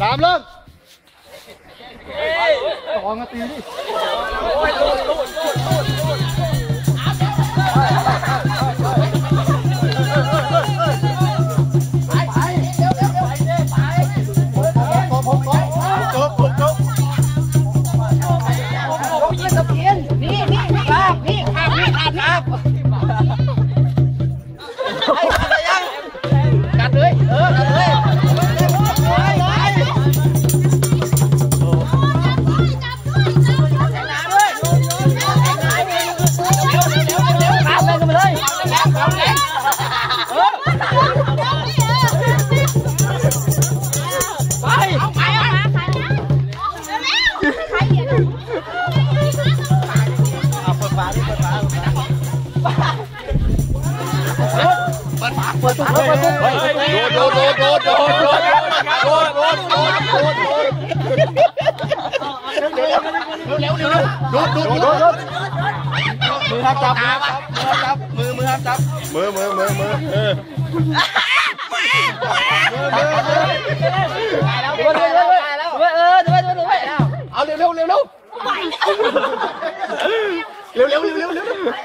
สามเริ่มสองนาทีดินี่ โดดโดดโดดโดดโดดโดดโดดโดดโดดโดดโดดเร็วเร็วเร็วโดดโดดโดดโดดมือห้ามจับมือห้ามจับมือมือห้ามจับมือมือมือมือเออด้วยด้วยด้วยด้วยเออด้วยด้วยด้วยเอาเร็วเร็วเร็วเร็วเร็วเร็วเร็วเร็วเร็ว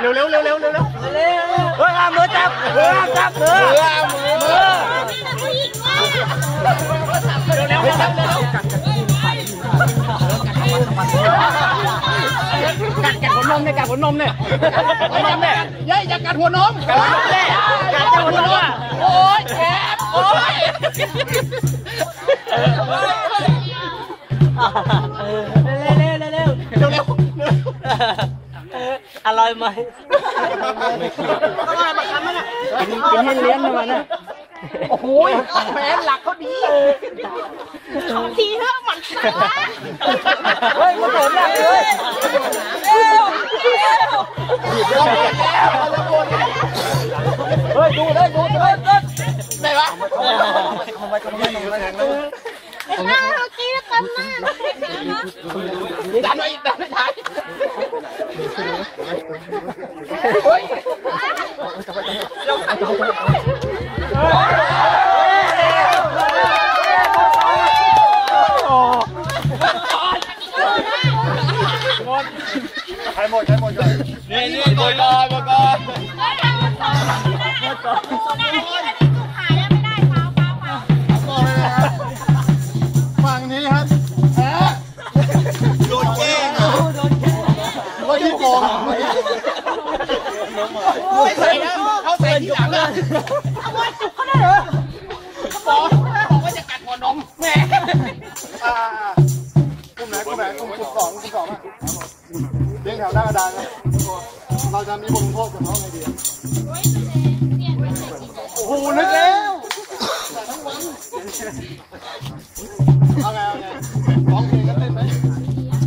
เร็วเร็วเร็วเร็วเร็วเร็วเร็วเฮ้ยมือจับมือจับมือมือมือเร็วเร็วเร็วเร็วกัดกัดหัวนมเนี่ยกัดหัวนมเนี่ยหัวนมเนี่ยยัยอย่ากัดหัวนมกัดหัวนมเนี่ยกัดหัวนมอ่ะ เร็วเร็วเร็วเร็วเร็วอร่อยไหมต้ออะไมาคั้นมันอะเป็นให้เลี้ยงมันอะโอ้โหแผลหลักเขาดีเขาทีเหือะมันเฮ้ยมันดนหลักเลยเร็วเร็วเฮ้ยดูได้ดูเลย đây quá không phải không phải không phải không phải đánh mày đánh mày thái ôi hai một hai một rồi. Nè nè rồi rồi ไม่ใส่นะเขาใส่ทีหลังอะเอาไว้จุกเขาได้เหรอบอกบอกว่าจะกัดหัวนมแหมอ่ากลุ่มไหนกลุ่มไหนกลุ่มกลุ่มสองกลุ่มสองอะเลี้ยงแถวหน้ากระดานนะเราจะมีบทลงโทษกับน้องไงดีโอ้โหนึกแล้วเอาไงเอาไงร้องเพลงกันเล่นไหม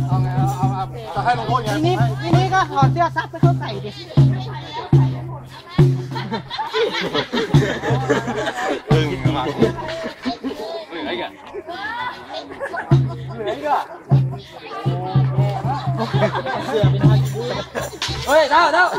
เอาไงเอาเอาจะให้ลงโทษไงทีนี่นี่นี่ก็ถอดเสื้อซับไปเขาใส่ดิ Đừng mà. Người kìa. Người kìa. Ôi, đâu đâu.